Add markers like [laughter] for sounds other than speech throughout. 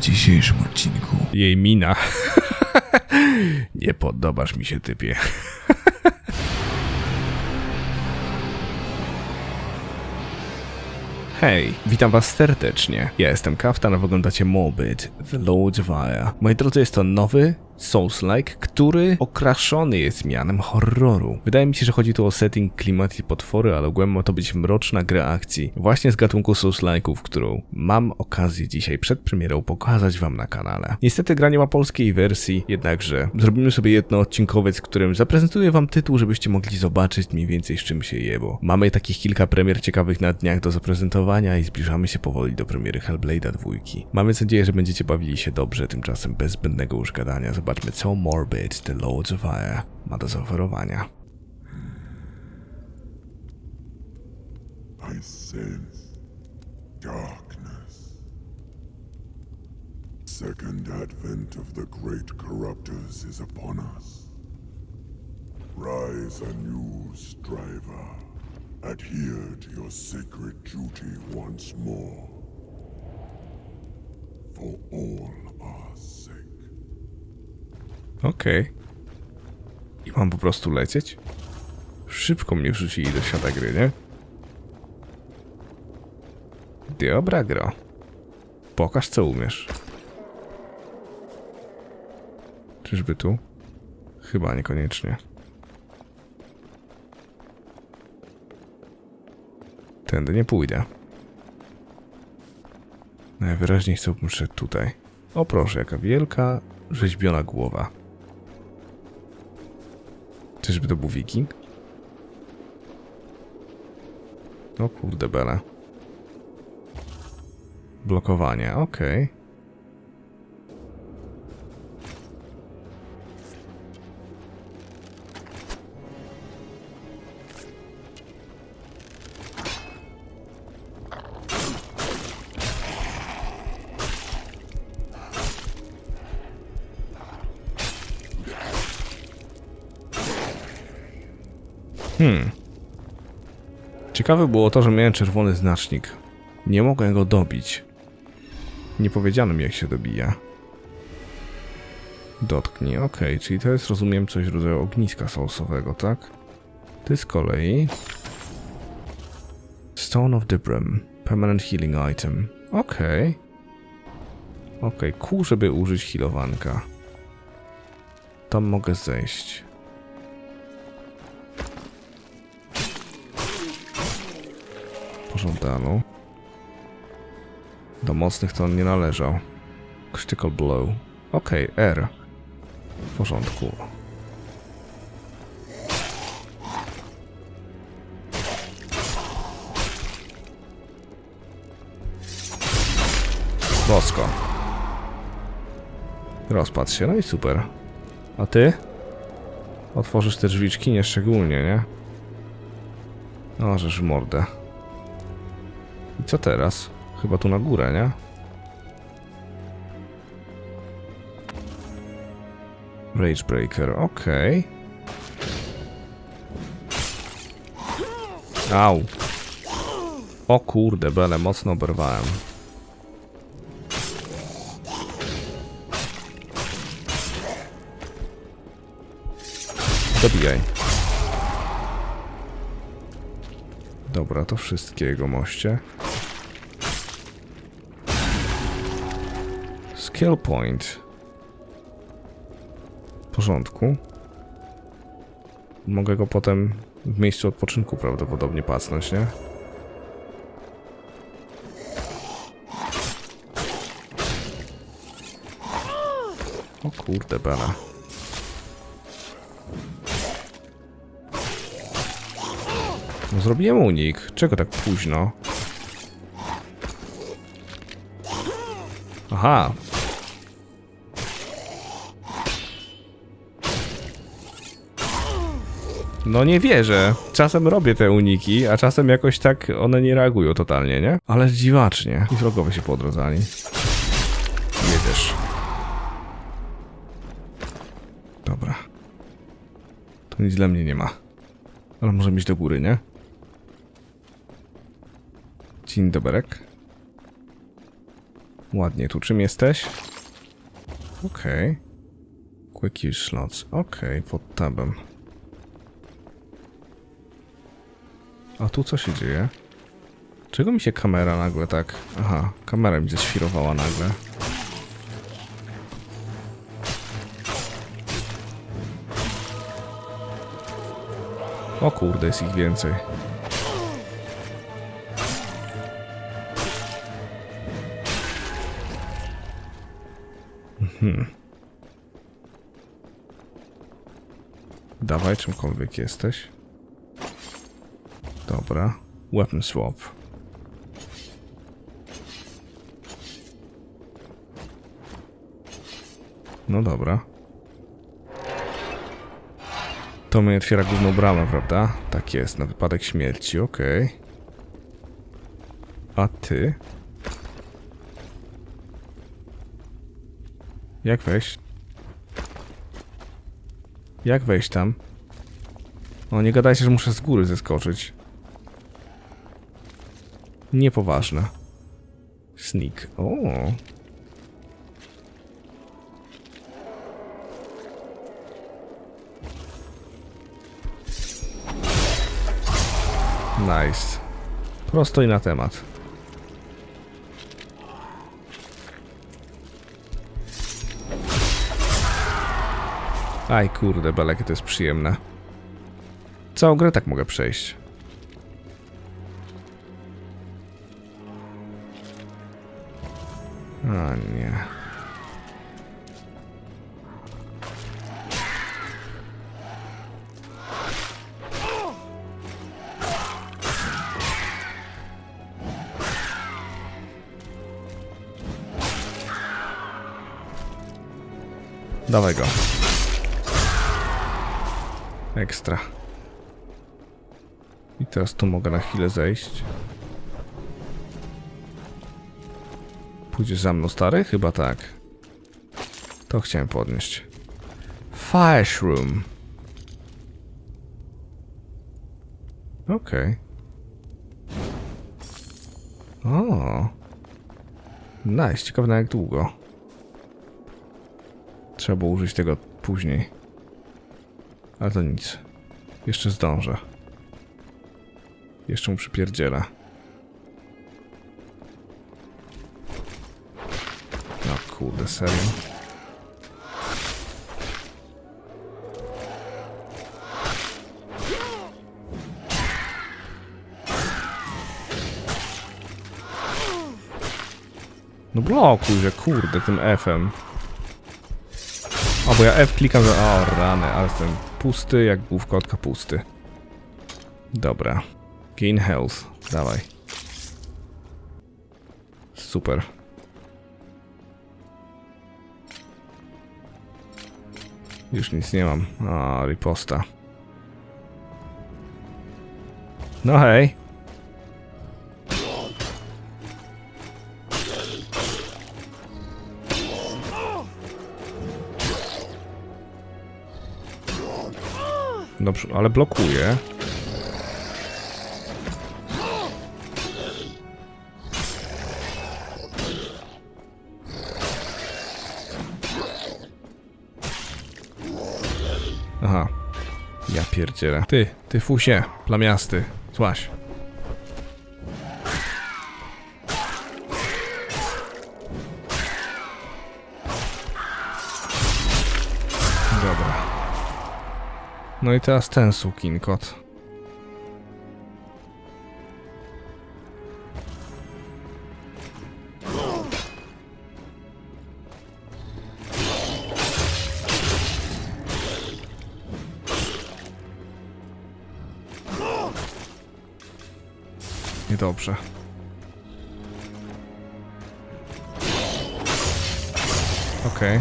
w dzisiejszym odcinku. Jej mina. [laughs] Nie podobasz mi się, typie. [laughs] Hej, witam was serdecznie. Ja jestem Kaftan, a wy oglądacie Morbid, The Lord of Fire. Moi drodzy, jest to nowy Souls-like, który okraszony jest mianem horroru. Wydaje mi się, że chodzi tu o setting, klimat i potwory, ale ogółem ma to być mroczna gra akcji. Właśnie z gatunku Souls-like'ów, którą mam okazję dzisiaj przed premierą pokazać wam na kanale. Niestety gra nie ma polskiej wersji, jednakże zrobimy sobie jedno odcinkowiec, w którym zaprezentuję wam tytuł, żebyście mogli zobaczyć mniej więcej z czym się jebo. Mamy takich kilka premier ciekawych na dniach do zaprezentowania i zbliżamy się powoli do premiery Hellblade'a dwójki. Mamy nadzieję, że będziecie bawili się dobrze, tymczasem bez zbędnego już gadania. Co Morbid, The Lords of Fire ma do zaoferowania. I sense darkness. Second advent of the great corruptors is upon us. Rise anew, striver. Adhere to your sacred duty once more. For all our Okej. I mam po prostu lecieć? Szybko mnie wrzucili do świata gry, nie? Dobra gro. Pokaż co umiesz. Czyżby tu? Chyba niekoniecznie. Tędy nie pójdę. Najwyraźniej chciałbym szedł tutaj. O proszę, jaka wielka, rzeźbiona głowa. Czyżby to był wiking? O kurde bele. Blokowanie, okej. Ciekawe było to, że miałem czerwony znacznik. Nie mogłem go dobić. Nie powiedziano mi jak się dobija. Dotknij, okej, czyli to jest rozumiem coś rodzaju ogniska sousowego, tak? Ty z kolei... Stone of Dibram. Permanent healing item. Okej. Okej, kół, żeby użyć healowanka. Tam mogę zejść. Pożądano. Do mocnych to on nie należał. Critical blow. Okej, R. W porządku. Bosko. Rozpadł się, no i super. A ty? Otworzysz te drzwiczki? Nieszczególnie, nie? O, żeż mordę. I co teraz? Chyba tu na górę, nie? Ragebreaker, okej. Au. O kurde, bele, mocno oberwałem. Dobijaj. Dobra, to wszystkiego moście. Skill point. W porządku. Mogę go potem w miejscu odpoczynku prawdopodobnie pacnąć, nie? O kurde bela. No zrobiłem unik. Czego tak późno? Aha. No nie wierzę. Czasem robię te uniki, a czasem jakoś tak one nie reagują totalnie, nie? Ale dziwacznie. I wrogowie się poodrodzali. Jedziesz. Dobra. To nic dla mnie nie ma. Ale możemy iść do góry, nie? Dzień doberek. Ładnie, tu czym jesteś? Okej. Quick use slots. Okej, pod tabem. A tu co się dzieje? Czego mi się kamera nagle tak... Aha, kamera mi ześwirowała nagle. O kurde, jest ich więcej. Dawaj, czymkolwiek jesteś. Dobra. Weapon swap. No dobra. To mi otwiera główną bramę, prawda? Tak jest, na wypadek śmierci, okej. A ty? Jak wejść? Jak wejść tam? O, nie gadajcie, że muszę z góry zeskoczyć. Niepoważne. Sneak. O. Nice. Prosto i na temat. Aj kurde, belekie to jest przyjemne. Całą grę tak mogę przejść. A nie. Dawaj go. Ekstra. I teraz tu mogę na chwilę zejść. Pójdziesz za mną, stary? Chyba tak. To chciałem podnieść. Fire room. Okej. O. Nice, ciekawe na jak długo. Trzeba użyć tego później. Ale to nic. Jeszcze zdążę. Jeszcze mu przypierdzielę. Kurde, serio. No blokuj, że kurde, tym F-em. O, bo ja F klikam, że... O, rany, ale jestem pusty jak główka od kapusty. Dobra. Gain health. Dawaj. Super. Już nic nie mam. O, riposta. No hej. Dobrze, ale blokuje. Pierdzielę. Ty, ty fusie, plamiasty. Złaś. Dobra. No i teraz ten sukin kot. Niedobrze. Okej.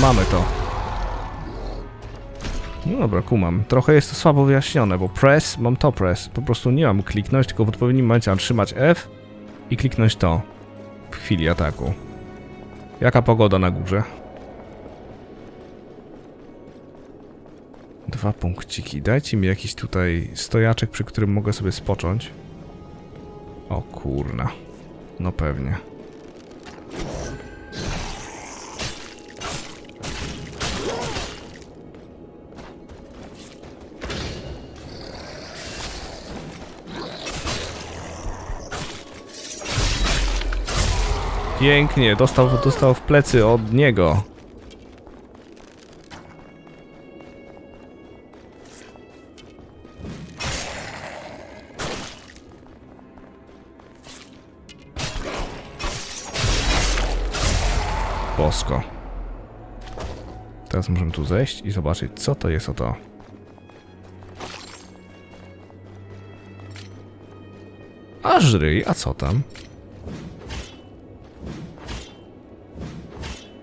Mamy to. No dobra, kumam. Trochę jest to słabo wyjaśnione, bo press, mam to press. Po prostu nie mam kliknąć, tylko w odpowiednim momencie mam trzymać F i kliknąć to w chwili ataku. Jaka pogoda na górze? Dwa punkciki. Dajcie mi jakiś tutaj stojaczek, przy którym mogę sobie spocząć. O kurna. No pewnie. Pięknie, dostał, dostał w plecy od niego. Bosko. Teraz możemy tu zejść i zobaczyć, co to jest o to. A żryj, a co tam?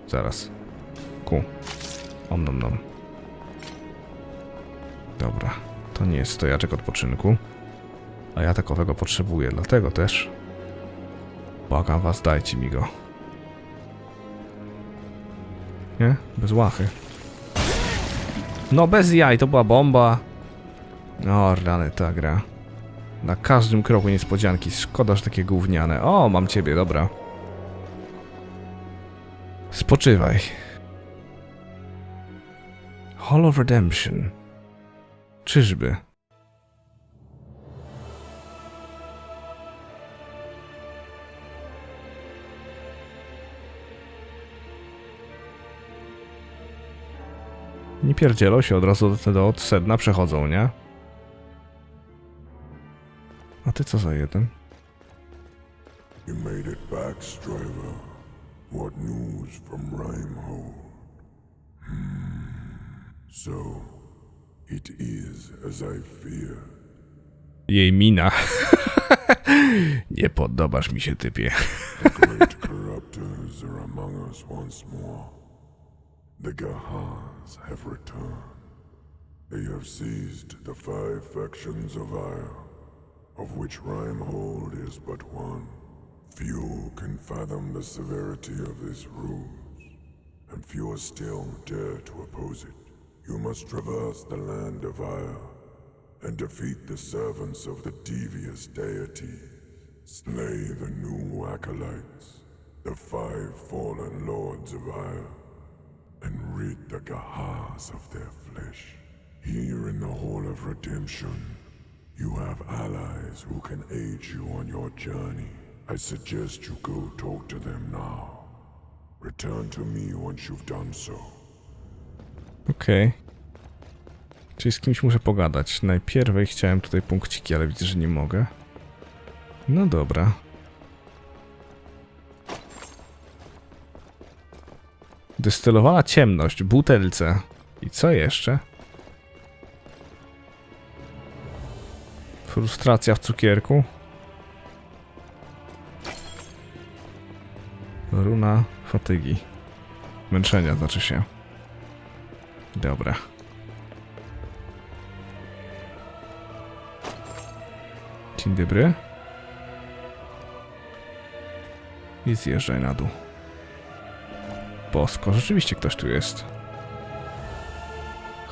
Zaraz. Ku. Om nom nom. Dobra. To nie jest stojaczek odpoczynku. A ja takowego potrzebuję, dlatego też. Błagam was, dajcie mi go. Nie? Bez łachy. No bez jaj, to była bomba. O, rany ta gra. Na każdym kroku niespodzianki. Szkoda, że takie gówniane. O, mam ciebie, dobra. Spoczywaj. Hall of Redemption. Czyżby? Nie pierdzielą się od razu do, do od sedna przechodzą, nie? A ty co za jeden? You made it back, Striver. What news from Rhymehold? Hmm. So, it is as I feared. Jej mina. [laughs] Nie podobasz mi się, typie. The great corruptors are among us once more. The Gahars have returned. They have seized the five factions of Ire, of which Rhymehold is but one. Few can fathom the severity of this ruse, and fewer still dare to oppose it. You must traverse the land of Ire and defeat the servants of the devious deity. Slay the new acolytes, the five fallen lords of Ire, and rid the Gahars of their flesh. Here in the Hall of Redemption, you have allies who can aid you on your journey. I suggest you go talk to them now. Return to me once you've done so. Okej. Czyli z kimś muszę pogadać. Najpierw chciałem tutaj punkciki, ale widzę, że nie mogę. No dobra. Destylowana ciemność butelce. I co jeszcze? Frustracja w cukierku. Runa fatygi. Męczenia znaczy się. Dobra. Dzień dobry. I zjeżdżaj na dół. Bosko, rzeczywiście ktoś tu jest.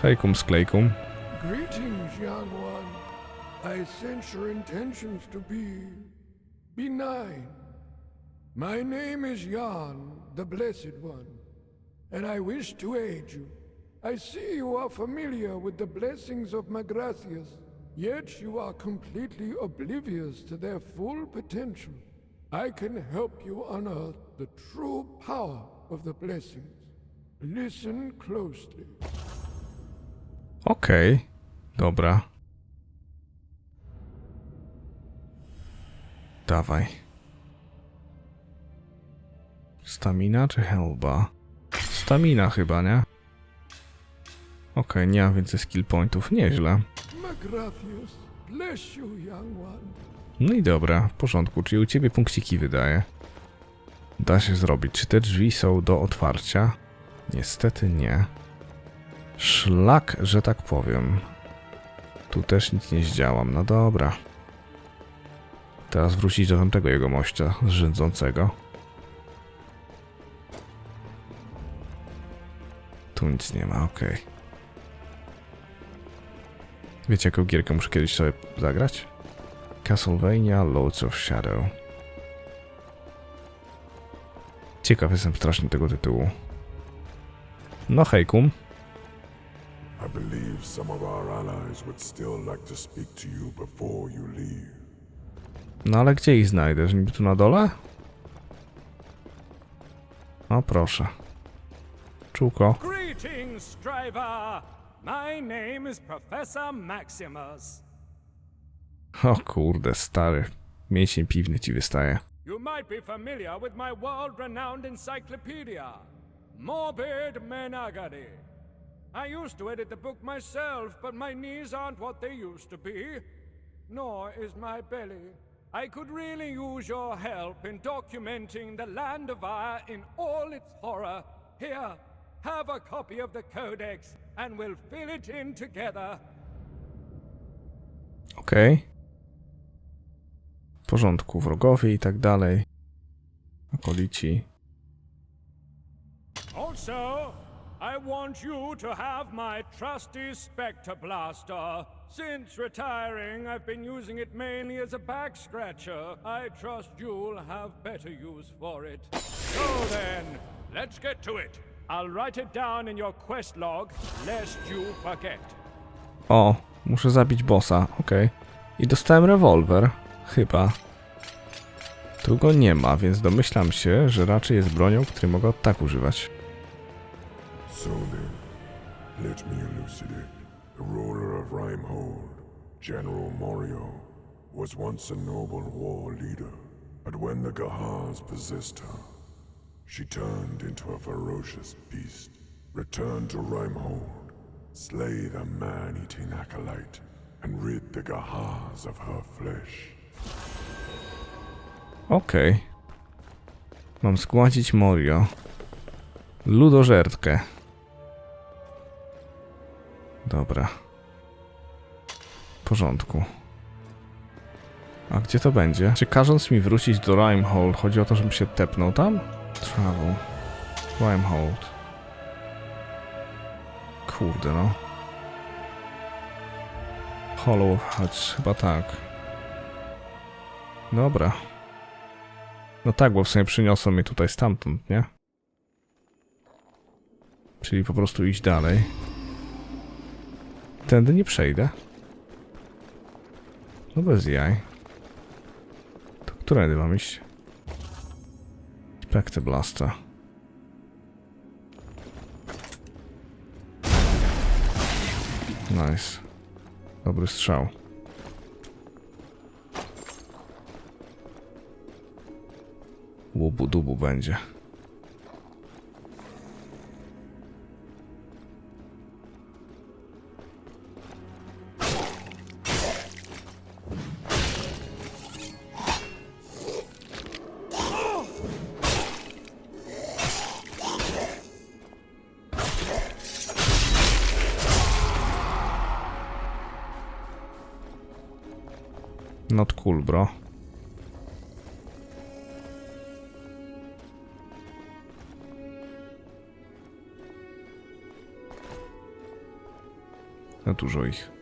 Hejkum sklejkum. Greetings, young one. I sense your intentions to be benign. My name is Jan, the Blessed One, and I wish to aid you. I see you are familiar with the blessings of Magracias, yet you are completely oblivious to their full potential. I can help you unearth the true power of the blessings. Listen closely. Okej. Dobra. Dawaj. Stamina czy helba? Stamina chyba, nie? Okej, nie mam więcej skill pointów. Nieźle. No i dobra, w porządku, czyli u ciebie punkciki wydaje. Da się zrobić. Czy te drzwi są do otwarcia? Niestety nie. Szlak, że tak powiem. Tu też nic nie zdziałam, no dobra. Teraz wrócić do tamtego jego mościa rządzącego. Tu nic nie ma, okej. Wiecie, jaką gierkę muszę kiedyś sobie zagrać? Castlevania Lords of Shadow. Ciekaw jestem strasznie tego tytułu. No hejkum. I believe some of our allies would still like to speak to you before you leave. No ale gdzie ich znajdę? Że niby tu na dole? O proszę. Czółko. Greetings, Striver! My name is Professor Maximus. O kurde, stary. Mięsień piwny ci wystaje. You might be familiar with my world renowned encyclopedia, Morbid Menagari. I used to edit the book myself, but my knees aren't what they used to be, nor is my belly. I could really use your help in documenting the Land of Ire in all its horror. Here, have a copy of the Codex, and we'll fill it in together. Okej. W porządku, wrogowie i tak dalej. Okolici. Also, I want you to have my trusty Spectre Blaster. Since retiring, I've been using it mainly as a back scratcher. I trust you'll have better use for it. So then, let's get to it. I'll write it down in your quest log, lest you forget. O, muszę zabić bossa, okej. I dostałem rewolwer, chyba. Tu go nie ma, więc domyślam się, że raczej jest bronią, której mogę tak używać. So then, let me elucidate. The ruler of Rhymehold, General Morio, was once a noble war leader, but when the Gahars possessed her, she turned into a ferocious beast. Return to Rhymehold, slay the man-eating acolyte, and rid the Gahars of her flesh. Okej. Mam zgładzić Morio. Ludożertkę. Dobra. W porządku. A gdzie to będzie? Czy każąc mi wrócić do Rhymehold, chodzi o to, żebym się tepnął tam? Travel. Rhymehold. Kurde no. Hollow of Huts, chyba tak. Dobra. No tak, bo w sumie przyniosą mnie tutaj stamtąd, nie? Czyli po prostu iść dalej. Tędy nie przejdę. No bez jaj. To którędy mam iść? Spectre Blaster. Nice. Dobry strzał. Łubu dubu będzie. Not cool, bro. Za dużo.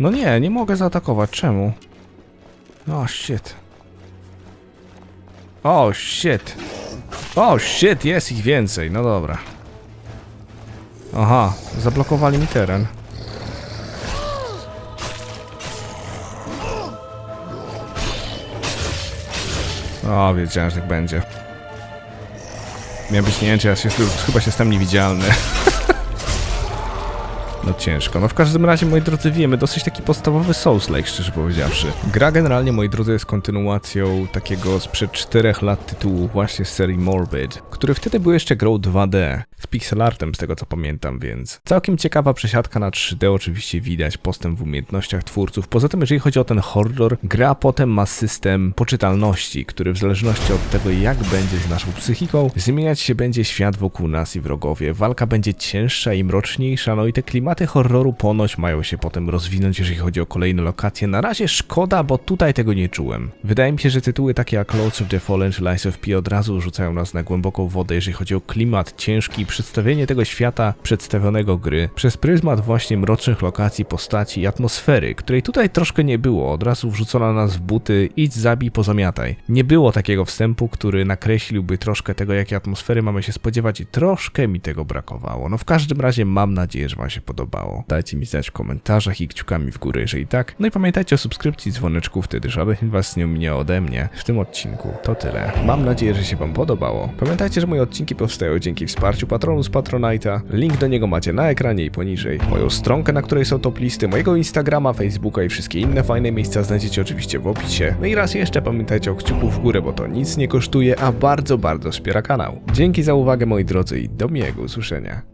No nie, nie mogę zaatakować. Czemu? O, shit. O, shit. O, shit, jest ich więcej. No dobra. Aha, zablokowali mi teren. O, wiedziałem, że tak będzie. Miał być czy ja się, chyba się jestem niewidzialny. [laughs] No ciężko. No w każdym razie, moi drodzy, wiemy, dosyć taki podstawowy Souls-like, szczerze powiedziawszy. Gra generalnie, moi drodzy, jest kontynuacją takiego sprzed 4 lat tytułu właśnie z serii Morbid, który wtedy był jeszcze grą 2D, z pixelartem z tego co pamiętam, więc całkiem ciekawa przesiadka na 3D, oczywiście widać postęp w umiejętnościach twórców. Poza tym, jeżeli chodzi o ten horror, gra potem ma system poczytalności, który w zależności od tego, jak będzie z naszą psychiką, zmieniać się będzie świat wokół nas i wrogowie. Walka będzie cięższa i mroczniejsza, no i te klimaty horroru ponoć mają się potem rozwinąć, jeżeli chodzi o kolejne lokacje. Na razie szkoda, bo tutaj tego nie czułem. Wydaje mi się, że tytuły takie jak Lords of the Fallen czy Lies of P od razu rzucają nas na głęboką wodę, jeżeli chodzi o klimat ciężki przedstawienie tego świata przedstawionego gry przez pryzmat właśnie mrocznych lokacji, postaci i atmosfery, której tutaj troszkę nie było. Od razu wrzucono nas w buty, idź zabij, pozamiataj. Nie było takiego wstępu, który nakreśliłby troszkę tego, jakiej atmosfery mamy się spodziewać i troszkę mi tego brakowało. No w każdym razie mam nadzieję, że wam się podobało. Dajcie mi znać w komentarzach i kciukami w górę, jeżeli tak. No i pamiętajcie o subskrypcji dzwoneczku wtedy, żeby was nie minęło ode mnie w tym odcinku. To tyle. Mam nadzieję, że się wam podobało. Pamiętajcie, że moje odcinki powstają dzięki wsparciu patronu z Patronite'a. Link do niego macie na ekranie i poniżej. Moją stronkę, na której są top listy, mojego Instagrama, Facebooka i wszystkie inne fajne miejsca znajdziecie oczywiście w opisie. No i raz jeszcze pamiętajcie o kciuku w górę, bo to nic nie kosztuje, a bardzo, bardzo wspiera kanał. Dzięki za uwagę moi drodzy i do miłego usłyszenia.